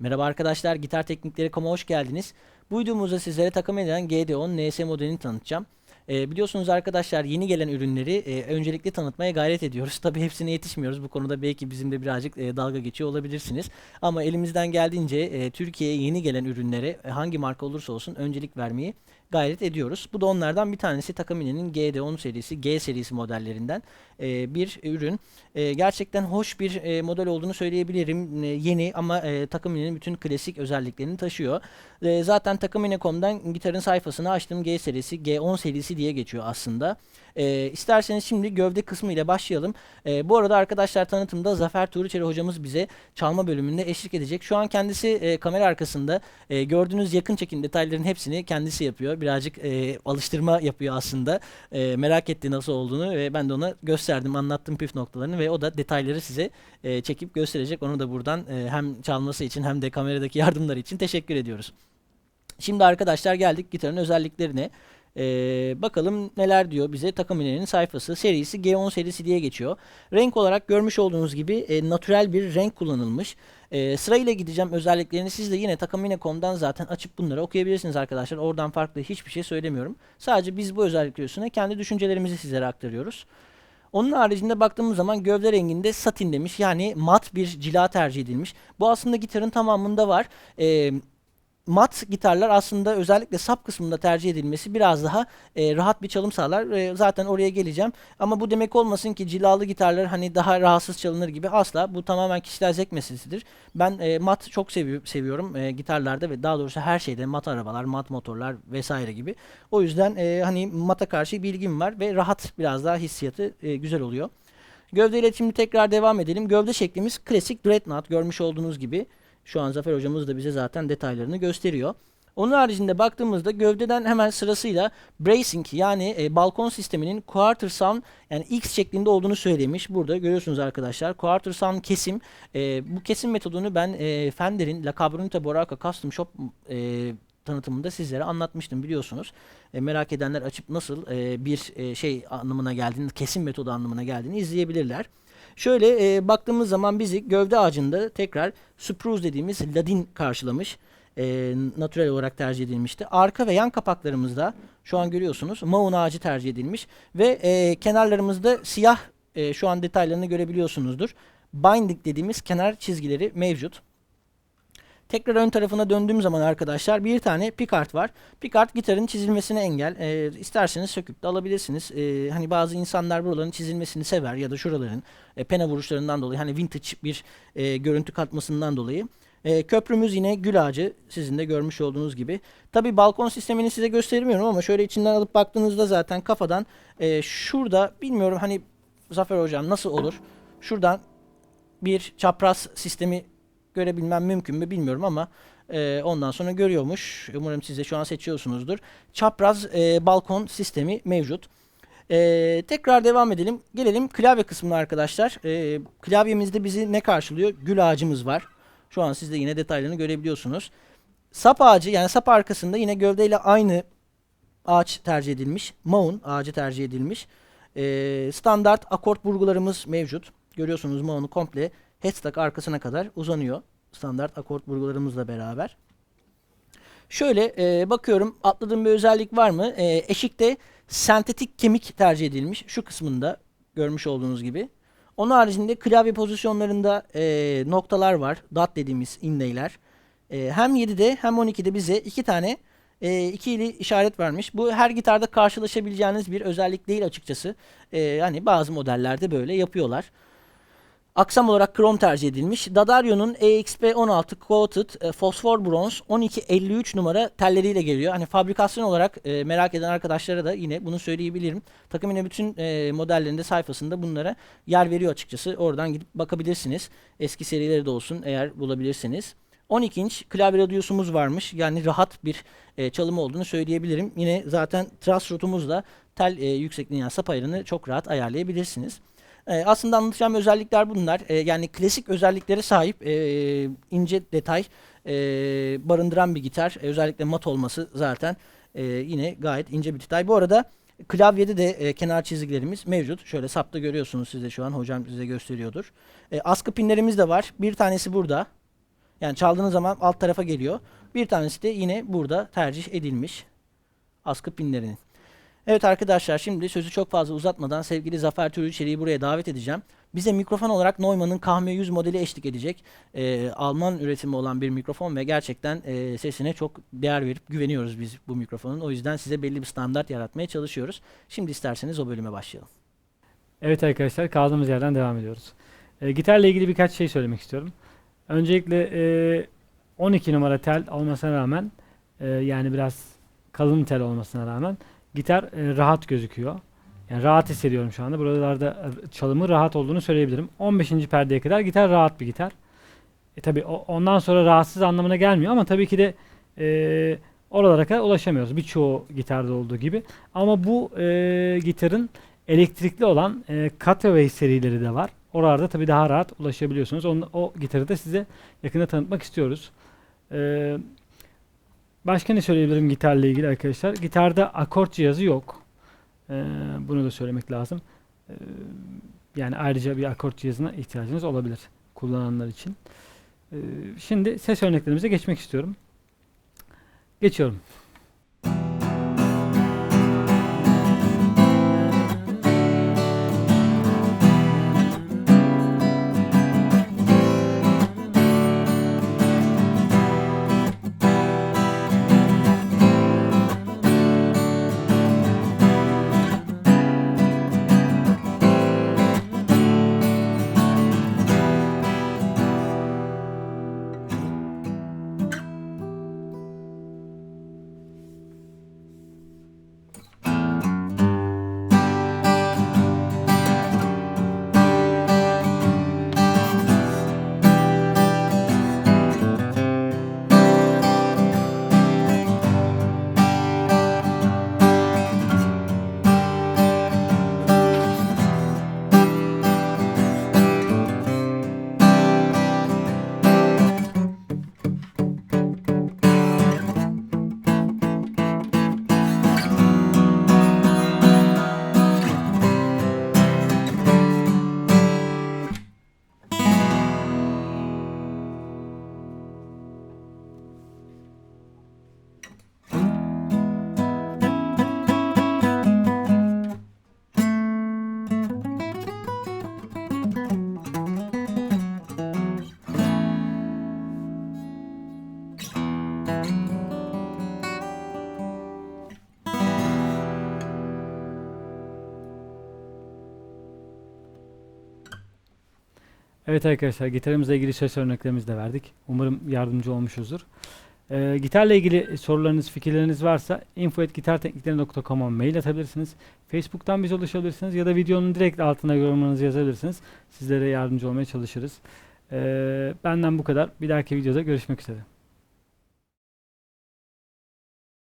Merhaba arkadaşlar, Gitar Teknikleri.com'a hoş geldiniz. Bu videomuzda sizlere takım edilen GD10 NS modelini tanıtacağım. Ee, biliyorsunuz arkadaşlar yeni gelen ürünleri e, öncelikle tanıtmaya gayret ediyoruz. Tabii hepsine yetişmiyoruz. Bu konuda belki bizim de birazcık e, dalga geçiyor olabilirsiniz. Ama elimizden geldiğince e, Türkiye'ye yeni gelen ürünlere e, hangi marka olursa olsun öncelik vermeyi gayret ediyoruz. Bu da onlardan bir tanesi Takamine'nin GD10 serisi, G serisi modellerinden e, bir ürün. E, gerçekten hoş bir e, model olduğunu söyleyebilirim. E, yeni ama e, Takamine'nin bütün klasik özelliklerini taşıyor. E, zaten Takamine.com'dan gitarın sayfasını açtım. G serisi, G10 serisi diye geçiyor aslında. E, isterseniz şimdi gövde kısmı ile başlayalım. E, bu arada arkadaşlar tanıtımda Zafer Tuğrıçeri hocamız bize çalma bölümünde eşlik edecek. Şu an kendisi e, kamera arkasında e, gördüğünüz yakın çekim detayların hepsini kendisi yapıyor. Birazcık e, alıştırma yapıyor aslında. E, merak etti nasıl olduğunu ve ben de ona gösterdim, anlattım püf noktalarını ve o da detayları size e, çekip gösterecek. Onu da buradan e, hem çalması için hem de kameradaki yardımları için teşekkür ediyoruz. Şimdi arkadaşlar geldik gitarın özelliklerine. Ee, bakalım neler diyor bize Takamine'nin sayfası. Serisi G10 serisi diye geçiyor. Renk olarak görmüş olduğunuz gibi e, natürel bir renk kullanılmış. E, sırayla gideceğim özelliklerini siz de yine Takamine.com'dan zaten açıp bunları okuyabilirsiniz arkadaşlar. Oradan farklı hiçbir şey söylemiyorum. Sadece biz bu özellikler üstüne kendi düşüncelerimizi sizlere aktarıyoruz. Onun haricinde baktığımız zaman gövde renginde satin demiş. Yani mat bir cila tercih edilmiş. Bu aslında gitarın tamamında var. Ee, mat gitarlar aslında özellikle sap kısmında tercih edilmesi biraz daha e, rahat bir çalım sağlar. E, zaten oraya geleceğim. Ama bu demek olmasın ki cilalı gitarlar hani daha rahatsız çalınır gibi asla. Bu tamamen kişisel zevk meselesidir. Ben e, mat çok sevi seviyorum e, gitarlarda ve daha doğrusu her şeyde mat arabalar, mat motorlar vesaire gibi. O yüzden e, hani mata karşı bir ilgim var ve rahat biraz daha hissiyatı e, güzel oluyor. Gövde iletişimini tekrar devam edelim. Gövde şeklimiz klasik dreadnought görmüş olduğunuz gibi. Şu an Zafer hocamız da bize zaten detaylarını gösteriyor. Onun haricinde baktığımızda gövdeden hemen sırasıyla bracing yani e, balkon sisteminin quarter sound yani X şeklinde olduğunu söylemiş. Burada görüyorsunuz arkadaşlar. Quarter sound kesim. E, bu kesim metodunu ben e, Fender'in La Cabronita Boraca Custom Shop e, tanıtımında sizlere anlatmıştım biliyorsunuz. E, merak edenler açıp nasıl e, bir e, şey anlamına geldiğini, kesim metodu anlamına geldiğini izleyebilirler. Şöyle e, baktığımız zaman bizi gövde ağacında tekrar spruce dediğimiz ladin karşılamış. E, natürel olarak tercih edilmişti. Arka ve yan kapaklarımızda şu an görüyorsunuz maun ağacı tercih edilmiş. Ve e, kenarlarımızda siyah e, şu an detaylarını görebiliyorsunuzdur. Binding dediğimiz kenar çizgileri mevcut. Tekrar ön tarafına döndüğüm zaman arkadaşlar bir tane pikart var. Pikart gitarın çizilmesine engel. E, isterseniz söküp de alabilirsiniz. E, hani bazı insanlar buraların çizilmesini sever ya da şuraların e, pena vuruşlarından dolayı hani vintage bir e, görüntü katmasından dolayı. E, köprümüz yine gül ağacı sizin de görmüş olduğunuz gibi. Tabi balkon sistemini size göstermiyorum ama şöyle içinden alıp baktığınızda zaten kafadan e, şurada bilmiyorum hani Zafer hocam nasıl olur? Şuradan bir çapraz sistemi görebilmem mümkün mü bilmiyorum ama e, ondan sonra görüyormuş. Umarım siz de şu an seçiyorsunuzdur. Çapraz e, balkon sistemi mevcut. E, tekrar devam edelim. Gelelim klavye kısmına arkadaşlar. E, klavyemizde bizi ne karşılıyor? Gül ağacımız var. Şu an siz de yine detaylarını görebiliyorsunuz. Sap ağacı yani sap arkasında yine gövdeyle aynı ağaç tercih edilmiş. Maun ağacı tercih edilmiş. E, standart akort burgularımız mevcut. Görüyorsunuz Maun'u komple headstock arkasına kadar uzanıyor. Standart akort burgularımızla beraber. Şöyle e, bakıyorum atladığım bir özellik var mı? E, eşikte sentetik kemik tercih edilmiş. Şu kısmında görmüş olduğunuz gibi. Onun haricinde klavye pozisyonlarında e, noktalar var. Dot dediğimiz inleyler. E, hem 7'de hem 12'de bize iki tane e, ikili işaret vermiş. Bu her gitarda karşılaşabileceğiniz bir özellik değil açıkçası. E, hani bazı modellerde böyle yapıyorlar. Aksam olarak krom tercih edilmiş. Dadario'nun EXP16 Coated e, fosfor bronz 1253 numara telleriyle geliyor. Hani fabrikasyon olarak e, merak eden arkadaşlara da yine bunu söyleyebilirim. Takım yine bütün e, modellerinde sayfasında bunlara yer veriyor açıkçası. Oradan gidip bakabilirsiniz. Eski serileri de olsun eğer bulabilirsiniz. 12 inç klavye radyosumuz varmış. Yani rahat bir e, çalım olduğunu söyleyebilirim. Yine zaten truss rotumuzla tel e, yüksekliğini yani sap ayarını çok rahat ayarlayabilirsiniz. E, aslında anlatacağım özellikler bunlar. E, yani klasik özelliklere sahip e, ince detay barındıran bir gitar. Özellikle mat olması zaten yine gayet ince bir detay. Bu arada klavyede de kenar çizgilerimiz mevcut. Şöyle sapta görüyorsunuz siz de şu an. Hocam size gösteriyordur. E, askı pinlerimiz de var. Bir tanesi burada. Yani çaldığınız zaman alt tarafa geliyor. Bir tanesi de yine burada tercih edilmiş askı pinlerinin. Evet arkadaşlar şimdi sözü çok fazla uzatmadan sevgili Zafer Türüçeri'yi buraya davet edeceğim. Bize mikrofon olarak Neumann'ın KM100 modeli eşlik edecek. Ee, Alman üretimi olan bir mikrofon ve gerçekten e, sesine çok değer verip güveniyoruz biz bu mikrofonun. O yüzden size belli bir standart yaratmaya çalışıyoruz. Şimdi isterseniz o bölüme başlayalım. Evet arkadaşlar kaldığımız yerden devam ediyoruz. E, gitarla ilgili birkaç şey söylemek istiyorum. Öncelikle e, 12 numara tel olmasına rağmen e, yani biraz kalın tel olmasına rağmen gitar e, rahat gözüküyor. Yani rahat hissediyorum şu anda. Buralarda e, çalımı rahat olduğunu söyleyebilirim. 15. perdeye kadar gitar rahat bir gitar. E, tabii o- ondan sonra rahatsız anlamına gelmiyor ama tabii ki de e, oralara kadar ulaşamıyoruz. Birçoğu gitarda olduğu gibi. Ama bu e, gitarın elektrikli olan e, Cutaway serileri de var. Oralarda tabii daha rahat ulaşabiliyorsunuz. Onu, o gitarı da size yakında tanıtmak istiyoruz. E, başka ne söyleyebilirim gitarla ilgili arkadaşlar? Gitarda akort cihazı yok. E, bunu da söylemek lazım. E, yani ayrıca bir akort cihazına ihtiyacınız olabilir kullananlar için. E, şimdi ses örneklerimize geçmek istiyorum. Geçiyorum. Evet arkadaşlar gitarımızla ilgili söz örneklerimizi de verdik. Umarım yardımcı olmuşuzdur. Ee, gitarla ilgili sorularınız, fikirleriniz varsa info.gitarteknikleri.com'a mail atabilirsiniz. Facebook'tan bize ulaşabilirsiniz ya da videonun direkt altına yorumlarınızı yazabilirsiniz. Sizlere yardımcı olmaya çalışırız. Ee, benden bu kadar. Bir dahaki videoda görüşmek üzere.